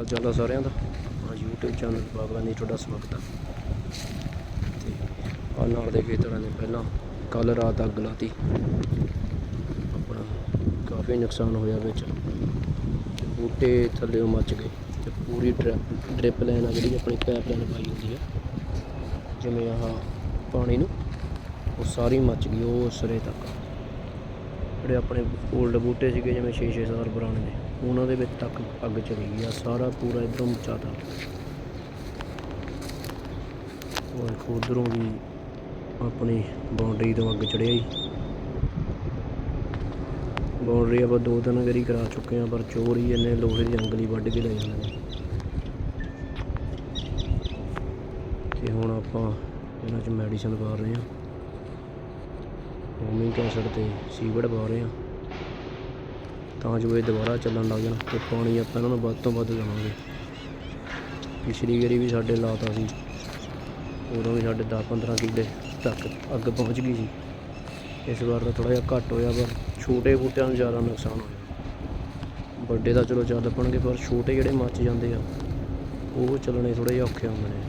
ਚੱਲ ਚੱਲਦਾ ਸਾਰਿਆਂ ਦਾ? ਆ YouTube ਚੈਨਲ ਬਾਗਬਾਨੀ ਤੁਹਾਡਾ ਸਵਾਗਤ ਹੈ ਤੇ ਆ ਨਾਲ ਦੇ ਖੇਤਰਾਂ ਨੇ ਪਹਿਲਾਂ ਕੱਲ ਰਾਤ ਅੱਗ ਲਾਤੀ। ਆਪਣਾ ਕਾਫੀ ਨੁਕਸਾਨ ਹੋਇਆ ਵਿੱਚ। ਤੇ ਬੂਟੇ ਥੱਲੇ ਮੱਚ ਗਏ ਤੇ ਪੂਰੀ ਡਰਿਪ, ਡ੍ਰਿਪ ਲਾਈਨ ਆ ਜਿਹੜੀ ਆਪਣੀ ਪੈਪ ਲਾਈਨ ਪਾਈ ਹੁੰਦੀ ਹੈ ਜਿਵੇਂ ਆਹ ਪਾਣੀ ਨੂੰ, ਉਹ ਸਾਰੀ ਮੱਚ ਗਈ, ਉਹ ਸਿਰੇ ਤੱਕ। ਜਿਹੜੇ ਆਪਣੇ ਓਲਡ ਬੂਟੇ ਸੀਗੇ, ਜਿਵੇਂ 6-6 ਸਾਲ ਪੁਰਾਣੇ ਨੇ। ਉਹਨਾਂ ਦੇ ਵਿੱਚ ਤੱਕ ਅੱਗ ਚਲੀ ਗਈ ਆ, ਸਾਰਾ ਪੂਰਾ ਇਧਰੋਂ ਮਚਾਤਾ ਉਹ ਇੱਕ ਉੱਧਰੋਂ ਵੀ ਆਪਣੀ ਬਾਉਂਡਰੀ ਤੋਂ ਅੱਗ ਚੜਿਆ ਹੀ। ਬਾਉਂਡਰੀ ਆਪਾਂ ਦੋ ਤਿੰਨ ਵਾਰੀ ਕਰਾ ਚੁੱਕੇ ਆ, ਪਰ ਚੋਰ ਹੀ ਇੰਨੇ ਲੋਹੇ ਦੀ ਅੰਗਲੀ ਵੱਢ ਕੇ ਲੈ ਜਾਂਦੇ ਨੇ। ਤੇ ਹੁਣ ਆਪਾਂ ਇਹਨਾਂ 'ਚ ਮੈਡੀਸਨ ਪਾ ਰਹੇ ਆ। ਹੋਮਿੰਗ ਐਸਿਡ ਤੇ ਸੀਵਡ ਪਾ ਰਹੇ ਆ। ਤਾਂ ਜੋ ਇਹ ਦੁਬਾਰਾ ਚੱਲਣ ਲੱਗ ਜਾਣ ਤੇ ਪਾਣੀ ਆਪਾਂ ਇਹਨਾਂ ਨੂੰ ਵੱਧ ਤੋਂ ਵੱਧ ਦੇਵਾਂਗੇ। ਪਿਛਲੀ ਵਾਰੀ ਵੀ ਸਾਡੇ ਲਾਤਾ ਸੀ। ਉਦੋਂ ਵੀ ਸਾਡੇ 10-15 ਕਿੱਲੇ ਤੱਕ ਅੱਗ ਪਹੁੰਚ ਗਈ ਸੀ। ਇਸ ਵਾਰ ਤਾਂ ਥੋੜਾ ਜਿਹਾ ਘੱਟ ਹੋਇਆ, ਪਰ ਛੋਟੇ ਬੂਟਿਆਂ ਨੂੰ ਜ਼ਿਆਦਾ ਨੁਕਸਾਨ ਹੋਇਆ। ਵੱਡੇ ਤਾਂ ਚਲੋ ਚੱਲ ਪਣਗੇ, ਪਰ ਛੋਟੇ ਜਿਹੜੇ ਮੱਚ ਜਾਂਦੇ ਆ, ਉਹ ਚੱਲਣੇ ਥੋੜੇ ਜਿਹਾ ਔਖੇ ਹੁੰਦੇ ਨੇ।